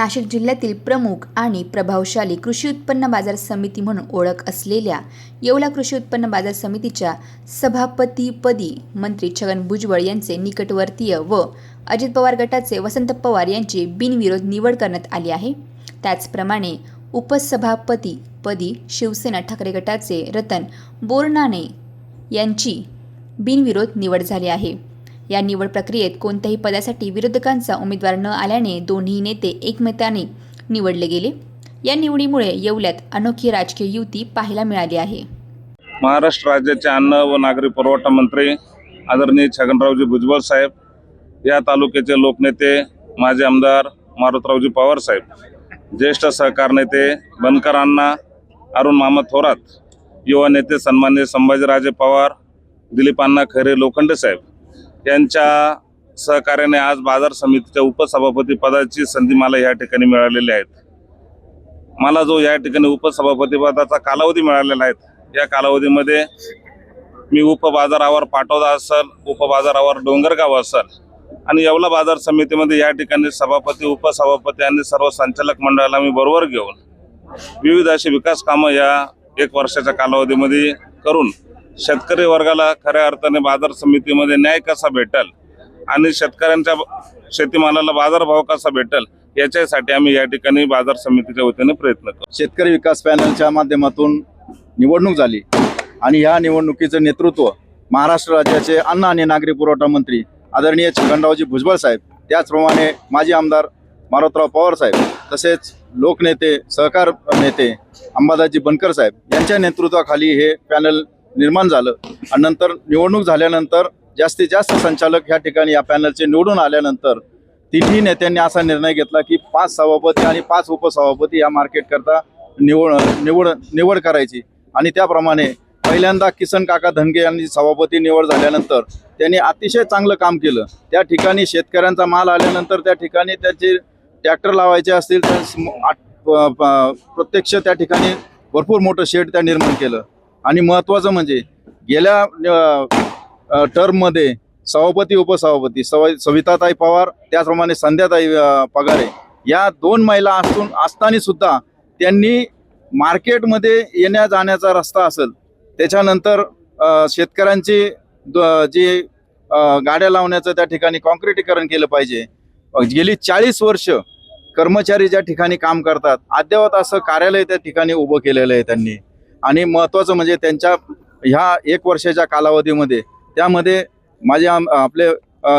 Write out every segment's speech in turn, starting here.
नाशिक जिल्ह्यातील प्रमुख आणि प्रभावशाली कृषी उत्पन्न बाजार समिती म्हणून ओळख असलेल्या येवला कृषी उत्पन्न बाजार समितीच्या सभापतीपदी मंत्री छगन भुजबळ यांचे निकटवर्तीय व अजित पवार गटाचे वसंत पवार यांची बिनविरोध निवड करण्यात आली आहे. त्याचप्रमाणे उपसभापतीपदी शिवसेना ठाकरे गटाचे रतन बोरनाने यांची बिनविरोध निवड झाली आहे. या निवड प्रक्रियेत कोणत्याही पदासाठी विरोधकांचा उमेदवार न आल्याने दोन्ही नेते एकमताने निवडले गेले. या निवडीमुळे येवल्यात अनोखी राजकीय युती पाहायला मिळाली आहे. महाराष्ट्र राज्याचे अन्न व नागरी पुरवठा मंत्री आदरणीय छगनरावजी भुजबळ साहेब या तालुक्याचे लोकनेते माजी आमदार मारुतरावजी पवार साहेब ज्येष्ठ सहकार नेते बनकर अण्णा अरुण मामा थोरात युवा नेते सन्मान्य संभाजीराजे पवार दिलीप अण्णा खैरे लोखंडे साहेब यांच्या सहकार्याने आज बाजार समितीच्या उपसभापती पदाची संधी मला या ठिकाणी मिळालेली आहेत मला जो या ठिकाणी उपसभापती पदाचा कालावधी मिळालेला आहे या कालावधीमध्ये मी उपबाजारावर पाटोदा असल उपबाजारावर डोंगरगाव असल आणि येवला बाजार समितीमध्ये या ठिकाणी सभापती उपसभापती आणि सर्व संचालक मंडळाला मी बरोबर घेऊन विविध अशी विकास कामं या एक वर्षाच्या कालावधीमध्ये करून शेतकरी वर्गाला खऱ्या अर्थाने बाजार समितीमध्ये न्याय कसा भेटल? आणि शेतकऱ्यांच्या शेतीमालाला बाजारभाव कसा भेटल? याच्यासाठी आम्ही या ठिकाणी बाजार समितीच्या वतीने प्रयत्न करतो. शेतकरी विकास पॅनलच्या माध्यमातून निवडणूक झाली. आणि ह्या निवडणुकीचं नेतृत्व महाराष्ट्र राज्याचे अन्न आणि नागरी पुरवठा मंत्री आदरणीय छगनरावजी भुजबळ साहेब त्याचप्रमाणे माजी आमदार मारोतराव पवार साहेब तसेच लोकनेते सहकार नेते अंबादाजी बनकर साहेब यांच्या नेतृत्वाखाली हे पॅनल निर्माण झालं. आणि नंतर निवडणूक झाल्यानंतर जास्तीत जास्त संचालक ह्या ठिकाणी या पॅनलचे निवडून आल्यानंतर तिन्ही नेत्यांनी असा निर्णय घेतला की पाच सभापती आणि पाच उपसभापती या मार्केटकरता निवड निवड निवड करायची. आणि त्याप्रमाणे पहिल्यांदा किसन काका धनगे यांनी सभापती निवड झाल्यानंतर त्यांनी अतिशय चांगलं काम केलं. त्या ठिकाणी शेतकऱ्यांचा माल आल्यानंतर त्या ठिकाणी त्याचे ट्रॅक्टर लावायचे असतील तर प्रत्यक्ष त्या ठिकाणी भरपूर मोठं शेड त्या निर्माण केलं. आणि महत्त्वाचं म्हणजे गेल्या टर्ममध्ये सभापती उपसभापती सव सविताताई पवार त्याचप्रमाणे संध्याताई पगारे या दोन महिला असून असताना सुद्धा त्यांनी मार्केटमध्ये येण्या जाण्याचा रस्ता असेल त्याच्यानंतर शेतकऱ्यांची जे गाड्या लावण्याचं त्या ठिकाणी कॉन्क्रिटीकरण केलं पाहिजे. गेली चाळीस वर्ष कर्मचारी ज्या ठिकाणी काम करतात अद्यावत असं कार्यालय त्या ठिकाणी उभं केलेलं आहे त्यांनी. आणि महत्त्वाचं म्हणजे त्यांच्या ह्या एक वर्षाच्या कालावधीमध्ये त्यामध्ये माझे आम आपले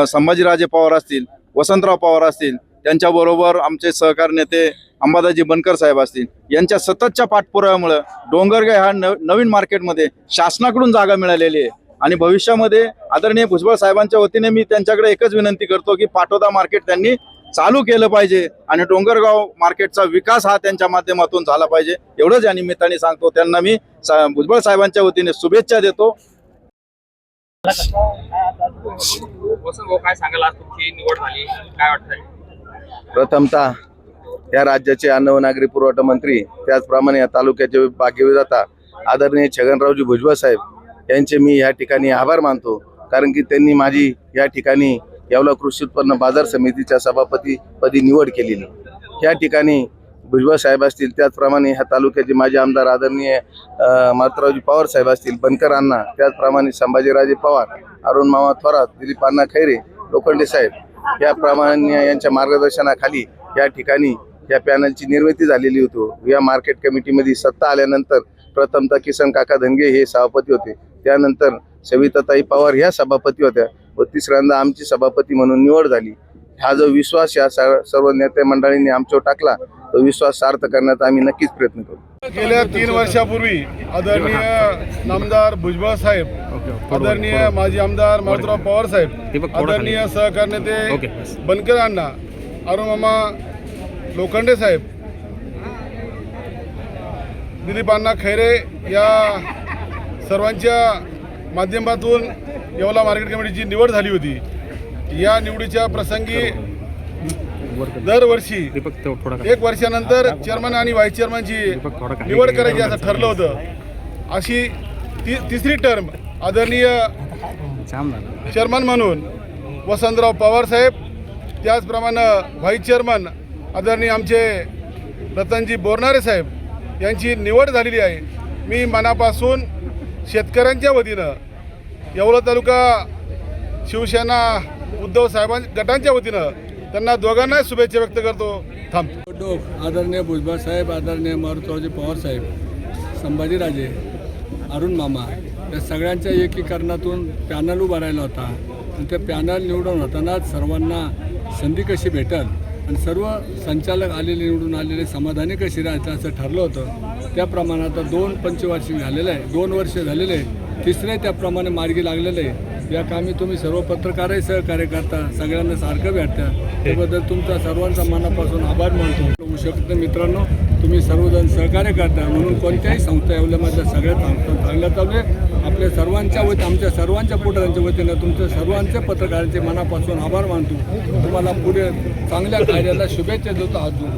संभाजीराजे पवार असतील वसंतराव पवार असतील त्यांच्याबरोबर आमचे सहकार नेते अंबादाजी बनकर साहेब असतील यांच्या सततच्या पाठपुराव्यामुळं डोंगरगाव ह्या न नवीन मार्केटमध्ये शासनाकडून जागा मिळालेली आहे. आणि भविष्यामध्ये आदरणीय भुजबळ साहेबांच्या वतीने मी त्यांच्याकडे एकच विनंती करतो की पाटोदा मार्केट त्यांनी चालू केलं पाहिजे आणि डोंगरगाव मार्केटचा विकास हा त्यांच्या माध्यमातून झाला पाहिजे. एवढंच या निमित्ताने सांगतो. त्यांना मी सा- भुजबळ साहेबांच्या वतीने शुभेच्छा देतो. काय सांगाल आज तुमची निवड झाली काय प्रथमतः या राज्याचे अन्न व नागरी पुरवठा मंत्री त्याचप्रमाणे या तालुक्याचे भाग्यविधाता आदरणीय छगनरावजी भुजबळ साहेब यांचे मी या ठिकाणी आभार मानतो. कारण की त्यांनी माझी या ठिकाणी यावला कृषी उत्पन्न बाजार समितीच्या सभापतीपदी निवड केलेली. या ठिकाणी भुजबळ साहेब असतील त्याचप्रमाणे ह्या तालुक्याचे माजी आमदार आदरणीय मातरावजी पवार साहेब असतील बनकर अण्णा त्याचप्रमाणे संभाजीराजे पवार अरुण मामा थोरात दिलीप अण्णा खैरे लोखंडे साहेब याप्रमाणे यांच्या मार्गदर्शनाखाली या ठिकाणी या पॅनलची निर्मिती झालेली होती. या मार्केट कमिटीमध्ये सत्ता आल्यानंतर प्रथमतः किसन काका धनगे हे सभापती होते. त्यानंतर सविताताई पवार ह्या सभापती होत्या. व तिसऱ्यांदा आमची सभापती म्हणून निवड झाली. हा जो विश्वास या सर्व नेते मंडळींनी आमच्यावर टाकला तो विश्वास सार्थ करण्याचा आम्ही नक्कीच प्रयत्न करू. गेल्या तीन वर्षापूर्वी आदरणीय नामदार भुजबळ साहेब आदरणीय माजी आमदार मारुतराव पवार साहेब आदरणीय सहकार नेते बनकर अण्णा अरुणमामा लोखंडे साहेब दिलीप अण्णा खैरे या सर्वांच्या माध्यमातून येवला मार्केट कमिटीची निवड झाली होती या निवडीच्या प्रसंगी दरवर्षी एक वर्षानंतर चेअरमन आणि व्हाईस चेअरमनची निवड करायची असं ठरलं होतं. अशी ती तिसरी टर्म आदरणीय चेअरमन म्हणून वसंतराव पवार साहेब त्याचप्रमाणे व्हाईस चेअरमन आदरणीय आमचे रतनजी बोरनारे साहेब यांची निवड झालेली आहे. मी मनापासून शेतकऱ्यांच्या वतीनं येवला तालुका शिवसेना उद्धव साहेबां गटांच्या वतीनं त्यांना दोघांनाही शुभेच्छा व्यक्त करतो. थांबतो डोक आदरणीय भुजबळ साहेब आदरणीय मारुतरावजी पवार साहेब संभाजीराजे अरुण मामा या सगळ्यांच्या एकीकरणातून पॅनल उभा राहिला होता. आणि ते पॅनल निवडून होतानाच सर्वांना संधी कशी भेटल आणि सर्व संचालक आलेले निवडून आलेले समाधानी कशी राहायचं असं ठरलं होतं. त्याप्रमाणे आता दोन पंचवार्षिक झालेलं आहे दोन वर्ष झालेले आहे तिसरे त्याप्रमाणे मार्गी लागलेलं आहे. या कामी तुम्ही सर्व पत्रकारही सहकार्य करता सगळ्यांना सारखं भेटता. त्याबद्दल तुमचा सर्वांचा मनापासून आभार मानतो. होऊ शकत मित्रांनो तुम्ही सर्वजण सहकार्य करता. म्हणून कोणत्याही संस्था एवढ्या सगळ्या संस्था चांगल्या चालू आपल्या सर्वांच्या वती आमच्या सर्वांच्या पुढाऱ्यांच्या वतीनं तुमच्या सर्वांच्या पत्रकारांचे मनापासून आभार मानतो. तुम्हाला पुढे चांगल्या कार्याला शुभेच्छा देतो. आजून